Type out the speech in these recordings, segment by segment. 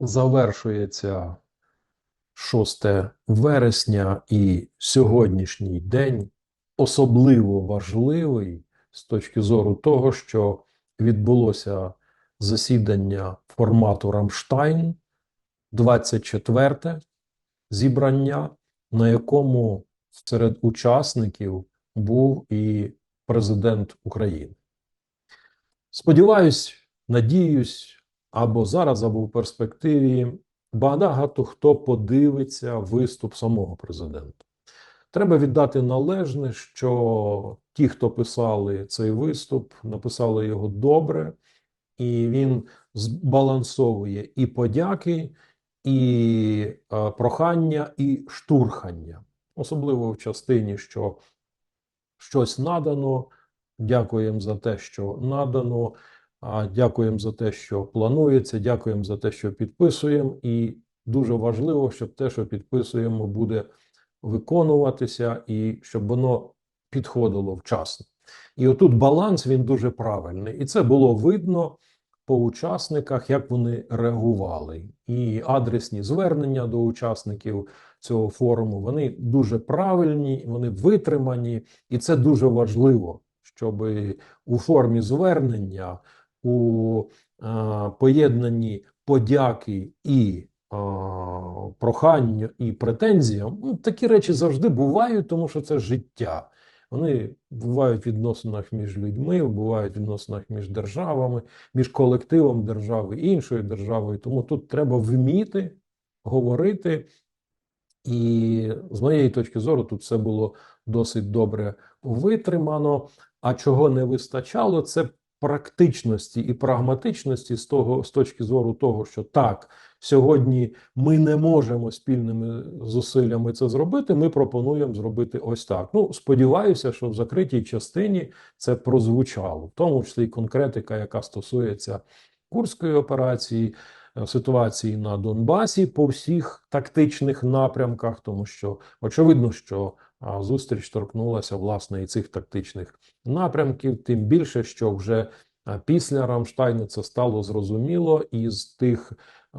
Завершується 6 вересня, і сьогоднішній день особливо важливий з точки зору того, що відбулося засідання формату Рамштайн, 24 зібрання, на якому серед учасників був і президент України. Сподіваюсь, надіюсь, або зараз, або в перспективі багато хто подивиться виступ самого президента. Треба віддати належне, що ті, хто писали цей виступ, написали його добре, і він збалансовує і подяки, і е, прохання, і штурхання, особливо в частині, що щось надано. Дякуємо за те, що надано. Дякуємо за те, що планується. Дякуємо за те, що підписуємо. І дуже важливо, щоб те, що підписуємо, буде виконуватися і щоб воно підходило вчасно. І отут баланс він дуже правильний. І це було видно по учасниках, як вони реагували. І адресні звернення до учасників цього форуму вони дуже правильні, вони витримані, і це дуже важливо, щоб у формі звернення у е, поєднанні подяки і е, прохання і претензіям, ну, такі речі завжди бувають, тому що це життя. Вони бувають в відносинах між людьми, бувають в відносинах між державами, між колективом держави і іншою державою. Тому тут треба вміти говорити. І з моєї точки зору, тут все було досить добре витримано. А чого не вистачало, це практичності і прагматичності з того з точки зору того, що так сьогодні ми не можемо спільними зусиллями це зробити. Ми пропонуємо зробити ось так. Ну сподіваюся, що в закритій частині це прозвучало, в тому числі і конкретика, яка стосується курської операції. Е, ситуації на Донбасі по всіх тактичних напрямках, тому що очевидно, що зустріч торкнулася власне і цих тактичних напрямків, тим більше, що вже після Рамштайну це стало зрозуміло із тих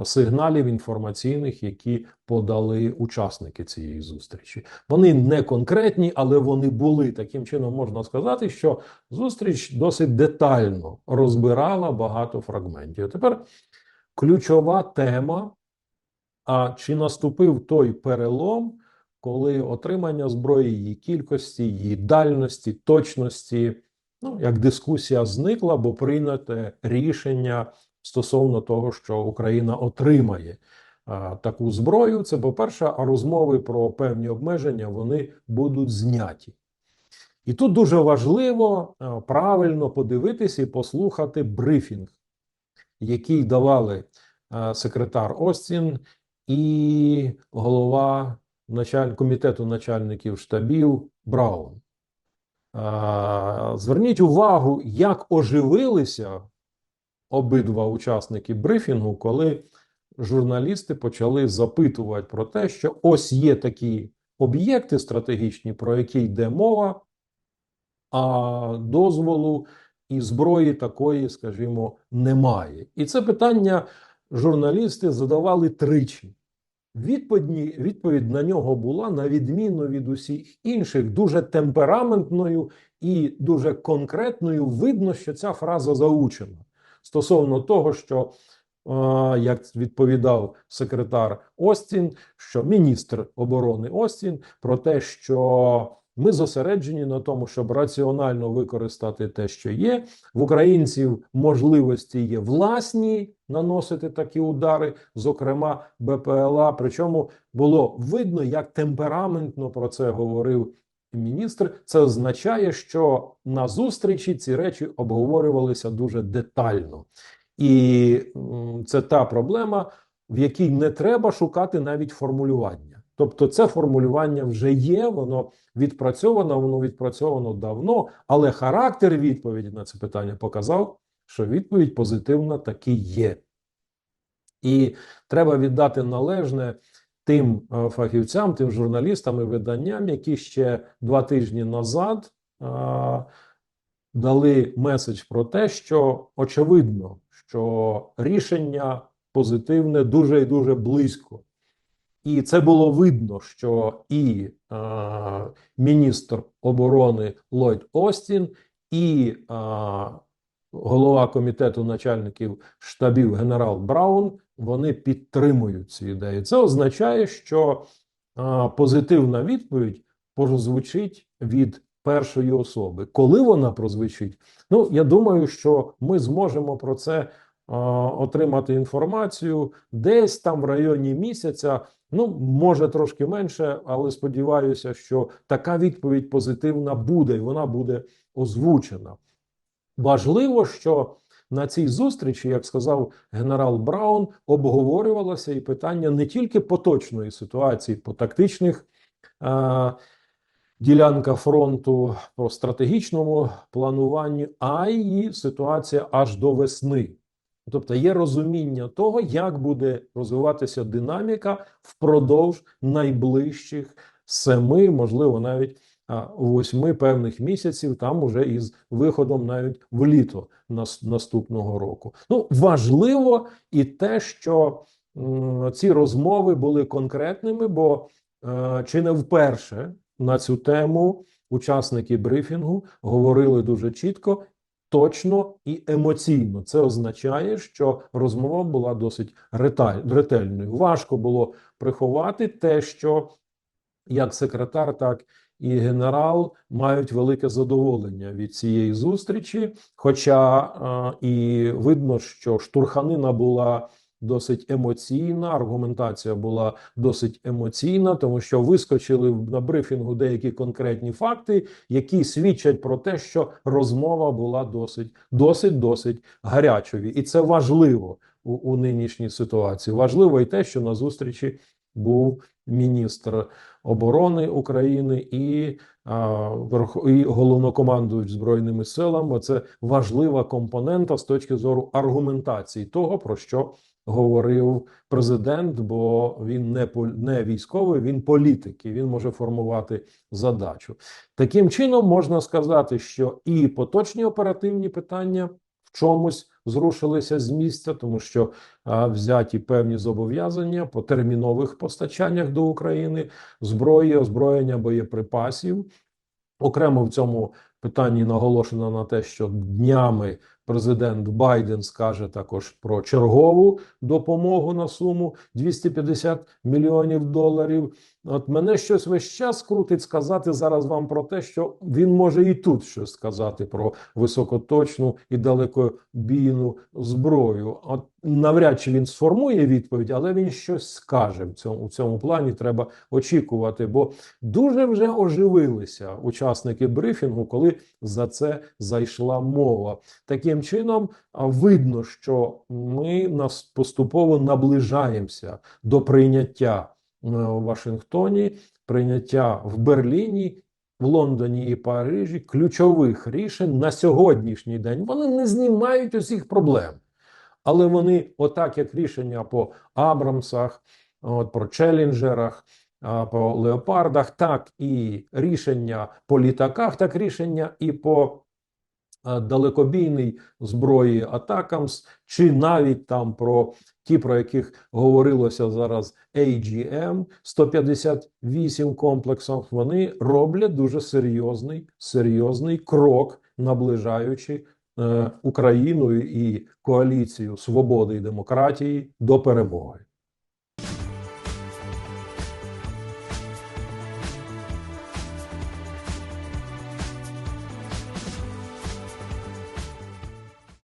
сигналів інформаційних, які подали учасники цієї зустрічі. Вони не конкретні, але вони були таким чином. Можна сказати, що зустріч досить детально розбирала багато фрагментів. Тепер ключова тема. А чи наступив той перелом, коли отримання зброї, її кількості, її дальності, точності, ну як дискусія зникла, бо прийняте рішення стосовно того, що Україна отримає таку зброю. Це по-перше, а розмови про певні обмеження вони будуть зняті. І тут дуже важливо правильно подивитися і послухати брифінг, який давали секретар Остін і голова началь... комітету начальників штабів Браун. Зверніть увагу, як оживилися обидва учасники брифінгу, коли журналісти почали запитувати про те, що ось є такі об'єкти стратегічні, про які йде мова, а дозволу і зброї такої, скажімо, немає. І це питання журналісти задавали тричі. Відповідь, відповідь на нього була на відміну від усіх інших, дуже темпераментною і дуже конкретною. Видно, що ця фраза заучена стосовно того, що як відповідав секретар Остін, що міністр оборони Остін про те, що ми зосереджені на тому, щоб раціонально використати те, що є. В українців можливості є власні наносити такі удари, зокрема БПЛА. Причому було видно, як темпераментно про це говорив міністр. Це означає, що на зустрічі ці речі обговорювалися дуже детально, і це та проблема, в якій не треба шукати навіть формулювання. Тобто, це формулювання вже є, воно відпрацьовано, воно відпрацьовано давно, але характер відповіді на це питання показав, що відповідь позитивна таки є. І треба віддати належне тим е, фахівцям, тим журналістам і виданням, які ще два тижні назад а, дали меседж про те, що очевидно, що рішення позитивне дуже і дуже близько. І це було видно, що і е, міністр оборони Ллойд Остін, і е, голова комітету начальників штабів генерал Браун вони підтримують цю ідею. Це означає, що е, позитивна відповідь прозвучить від першої особи. Коли вона прозвучить, ну я думаю, що ми зможемо про це отримати інформацію десь там в районі місяця. Ну, може трошки менше, але сподіваюся, що така відповідь позитивна буде, і вона буде озвучена. Важливо, що на цій зустрічі, як сказав генерал Браун, обговорювалося і питання не тільки поточної ситуації по тактичних е, ділянках фронту, про стратегічному плануванні, а й ситуація аж до весни. Тобто є розуміння того, як буде розвиватися динаміка впродовж найближчих семи, можливо, навіть восьми певних місяців, там уже із виходом навіть в літо наступного року. Ну важливо і те, що ці розмови були конкретними, бо е, чи не вперше на цю тему учасники брифінгу говорили дуже чітко точно і емоційно. Це означає, що розмова була досить ретельною. Важко було приховати те, що як секретар, так і генерал мають велике задоволення від цієї зустрічі. Хоча е, і видно, що штурханина була досить емоційна. Аргументація була досить емоційна, тому що вискочили на брифінгу деякі конкретні факти, які свідчать про те, що розмова була досить досить досить гарячою, і це важливо у, у нинішній ситуації. Важливо і те, що на зустрічі був міністр оборони України і і головнокомандуючий збройними силами. Це важлива компонента з точки зору аргументації того, про що говорив президент, бо він не не військовий, він політик і він може формувати задачу. Таким чином можна сказати, що і поточні оперативні питання в чомусь зрушилися з місця, тому що а, взяті певні зобов'язання по термінових постачаннях до України, зброї, озброєння боєприпасів. Окремо в цьому питанні наголошено на те, що днями Президент Байден скаже також про чергову допомогу на суму 250 мільйонів доларів. От мене щось весь час крутить сказати зараз вам про те, що він може і тут щось сказати про високоточну і далекобійну зброю. От навряд чи він сформує відповідь, але він щось скаже в цьому у цьому плані. Треба очікувати, бо дуже вже оживилися учасники брифінгу, коли за це зайшла мова. Таким чином видно, що ми поступово наближаємося до прийняття. Е, в Вашингтоні, прийняття в Берліні, в Лондоні і Парижі ключових рішень на сьогоднішній день. Вони не знімають усіх проблем. Але вони, отак як рішення по Абрамсах, от, про Челленджерах, по леопардах, так і рішення по літаках, так рішення і по далекобійній зброї Атакамс, чи навіть там про ті, про яких говорилося зараз AGM 158 комплексів, вони роблять дуже серйозний серйозний крок, наближаючи е, Україну і коаліцію свободи і демократії до перемоги.